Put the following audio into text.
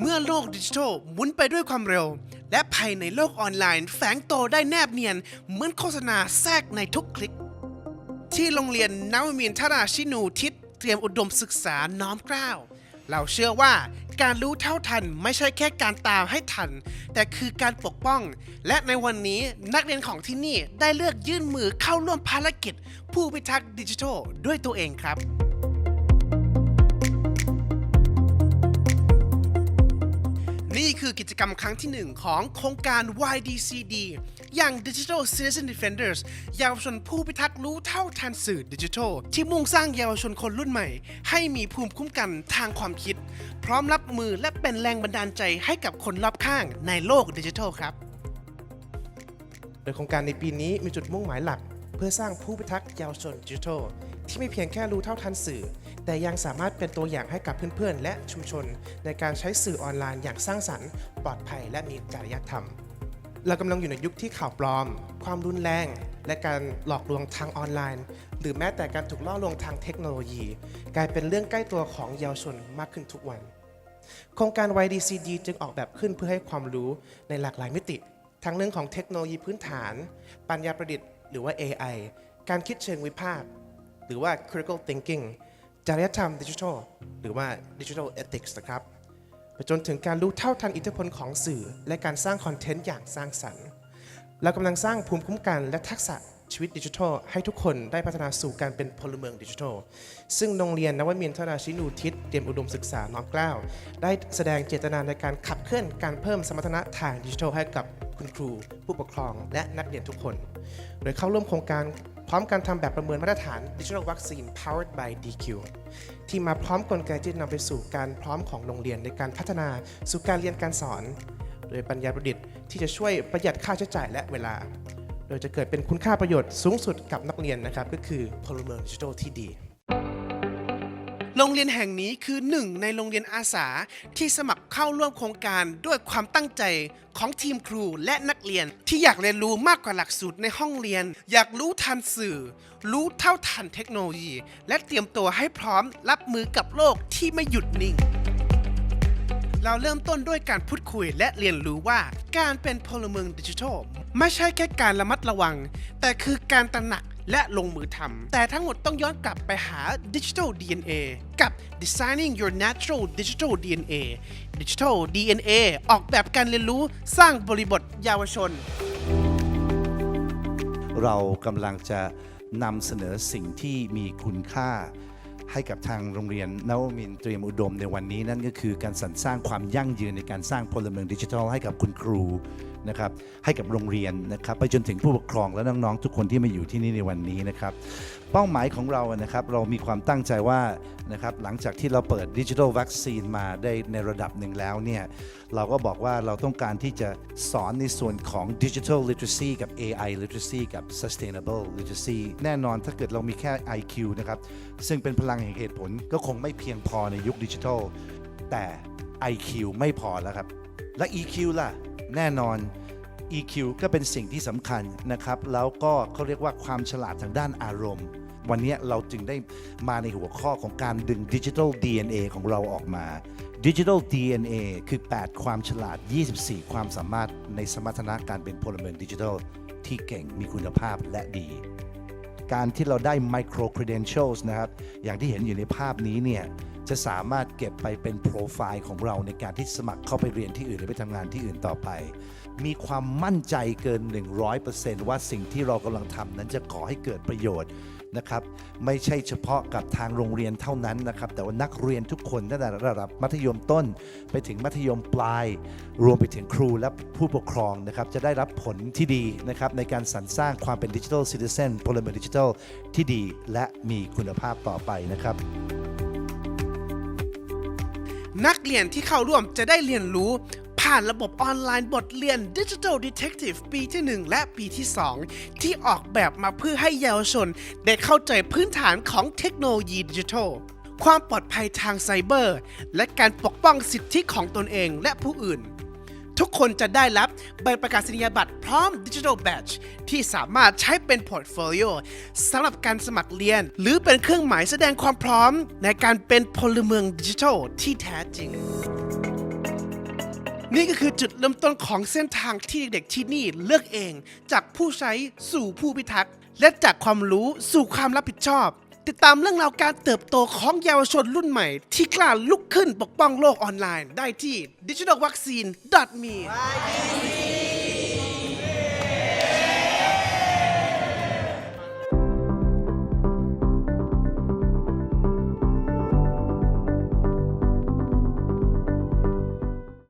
เมื่อโลกดิจิทัลหมุนไปด้วยความเร็ว และภายในโลกออนไลน์แฝงโตวได้แนบเนียน เหมือนโฆษณาแทรกในทุกคลิก ที่โรงเรียนนวมินทราชินูทิศเตรียมอุดมศึกษาน้อมเกล้า เราเชื่อว่าการรู้เท่าทันไม่ใช่แค่การตามให้ทัน แต่คือการปกป้อง และในวันนี้นักเรียนของที่นี่ได้เลือกยื่นมือเข้าร่วมภารกิจ ผู้พิทักษ์ดิจิทัลด้วยตัวเองครับ นี่คือกิจกรรมครั้งที่หนึ่งของโครงการ YDCD อย่าง Digital Citizen Defenders เยาวชนผู้พิทักษ์รู้เท่าทันสื่อดิจิทัล ที่มุ่งสร้างเยาวชนคนรุ่นใหม่ ให้มีภูมิคุ้มกันทางความคิด พร้อมรับมือและเป็นแรงบันดาลใจให้กับคนรอบข้างในโลกดิจิทัลครับ โดยโครงการในปีนี้มีจุดมุ่งหมายหลัก เพื่อสร้างผู้พิทักษ์เยาวชนดิจิทัล ที่ไม่เพียงแค่รู้เท่าทันสื่อ แต่ยังสามารถเป็นตัวอย่างให้กับเพื่อนๆ และชุมชน ในการใช้สื่อออนไลน์อย่างสร้างสรรค์ ปลอดภัยและมีจริยธรรม เรากำลังอยู่ในยุคที่ข่าวปลอม ความรุนแรง และการหลอกลวงทางออนไลน์ หรือแม้แต่การถูกล่อลวงทางเทคโนโลยี กลายเป็นเรื่องใกล้ตัวของเยาวชนมากขึ้นทุกวัน โครงการ YDCD จึงออกแบบขึ้นเพื่อให้ความรู้ในหลากหลายมิติ ทั้งเรื่องของเทคโนโลยีพื้นฐาน ปัญญาประดิษฐ์หรือว่า AI การคิดเชิงวิพากษ์หรือว่า critical thinking จริยธรรมดิจิทัลหรือว่า digital ethics นะครับไปจนถึงการรู้เท่าทันอิทธิพลของสื่อ และการสร้างคอนเทนต์อย่างสร้างสรรค์เรากำลังสร้างภูมิคุ้มกันและทักษะชีวิตดิจิทัล ให้ทุกคนได้พัฒนาสู่การเป็นพลเมืองดิจิทัล ซึ่งโรงเรียนนวมินทราชินูทิศเตรียมอุดมศึกษาน้อมเกล้าได้แสดงเจตนาในการขับเคลื่อนการเพิ่มสมรรถนะทางดิจิทัลให้กับคุณครู ผู้ปกครองและนักเรียนทุกคน โดยเข้าร่วมโครงการ พร้อมการทำแบบประเมินมาตรฐาน Digital Vaccine Powered by DQ ที่มาพร้อมกลไกที่นำไปสู่การพร้อมของโรงเรียนในการพัฒนาสู่การเรียนการสอน โดยปัญญาประดิษฐ์ที่จะช่วยประหยัดค่าใช้จ่ายและเวลา โดยจะเกิดเป็นคุณค่าประโยชน์สูงสุดกับนักเรียนนะครับก็คือพลเมืองดิจิทัลที่ดี โรงเรียนแห่งนี้คือหนึ่งในโรงเรียนอาสาที่สมัครเข้าร่วมโครงการด้วยความตั้งใจของทีมครูและนักเรียน ที่อยากเรียนรู้มากกว่าหลักสูตรในห้องเรียน อยากรู้ทันสื่อ รู้เท่าทันเทคโนโลยี และเตรียมตัวให้พร้อมรับมือกับโลกที่ไม่หยุดนิ่งเราเริ่มต้นด้วยการพูดคุยและเรียนรู้ว่าการเป็นพลเมืองดิจิทัลไม่ใช่แค่การระมัดระวัง แต่คือการตระหนัก และลงมือทำแต่ทั้งหมดต้องย้อนกลับไปหา Digital DNA กับ Designing Your Natural Digital DNA Digital DNA ออกแบบการเรียนรู้สร้างบริบทเยาวชน เรากำลังจะนำเสนอสิ่งที่มีคุณค่าให้กับทางโรงเรียนนวมินเตรียมอุดมในวันนี้นั่นก็คือการสรรสร้างความยั่งยืนในการสร้างพลเมืองดิจิทัลให้กับคุณครู นะครับให้กับโรงเรียนนะครับไปจนถึงผู้ปกครองและน้องๆทุกคนที่มาอยู่ที่นี่ในวันนี้นะครับเป้าหมายของเรานะครับเรามีความตั้งใจว่านะครับหลังจากที่เราเปิดดิจิทัลวัคซีนมาได้ในระดับหนึ่งแล้วเนี่ยเราก็บอกว่าเราต้องการที่จะสอนในส่วนของ Digital Literacy กับ AI Literacy กับ Sustainable Literacy แน่นอนถ้าเกิดเรามีแค่ IQ นะครับซึ่งเป็นพลังแห่งเหตุผลก็คงไม่เพียงพอในยุคดิจิทัลแต่ IQ ไม่พอแล้วครับ และ EQ ล่ะ แน่นอน EQ ก็เป็นสิ่งที่สำคัญนะครับ แล้วก็เขาเรียกว่าความฉลาดทางด้านอารมณ์ วันนี้เราจึงได้มาในหัวข้อของการดึง Digital DNA ของเราออกมา Digital DNA คือ 8 ความฉลาด 24 ความสามารถในสมรรถนะการเป็นพลเมืองดิจิทัล ที่เก่งมีคุณภาพและดี การที่เราได้ micro credentials นะครับ อย่างที่เห็นอยู่ในภาพนี้เนี่ย จะสามารถเก็บไปเป็นโปรไฟล์ของเราในการที่สมัครเข้าไปเรียนที่อื่นหรือไปทำงานที่อื่นต่อไป มีความมั่นใจเกิน 100%ว่าสิ่งที่เรากำลังทำนั้นจะขอให้เกิดประโยชน์นะครับไม่ใช่เฉพาะกับทางโรงเรียนเท่านั้นนะครับแต่ว่านักเรียนทุกคนตั้งแต่ระดับมัธยมต้น ไปถึงมัธยมปลาย รวมไปถึงครูและผู้ปกครองนะครับจะได้รับผลที่ดีนะครับในการสรรสร้างความเป็นดิจิทัลซิติเซนพลเมืองดิจิทัลที่ดีและมีคุณภาพต่อไปนะครับ นักเรียนที่เข้าร่วมจะได้เรียนรู้ ผ่านระบบออนไลน์บทเรียน Digital Detective ปีที่ 1 และปีที่ 2 ที่ออกแบบมาเพื่อให้เยาวชน ได้เข้าใจพื้นฐานของเทคโนโลยีดิจิทัลความปลอดภัยทางไซเบอร์ และการปกป้องสิทธิของตนเองและผู้อื่น ทุกคนจะได้รับใบประกาศนียบัตรพร้อม Digital Badge ที่สามารถใช้เป็นพอร์ตโฟลิโอสำหรับการสมัครเรียน หรือเป็นเครื่องหมายแสดงความพร้อม ในการเป็นพลเมืองดิจิทัลที่แท้จริงนี่ก็คือจุดเริ่มต้นของเส้นทางที่เด็กๆที่นี่เลือกเอง จากผู้ใช้สู่ผู้พิทักษ์ และจากความรู้สู่ความรับผิดชอบ ติดตามเรื่องราวการเติบโตของเยาวชนรุ่นใหม่ ที่กล้าลุกขึ้นปกป้องโลกออนไลน์ ได้ที่ digitalvaccine.me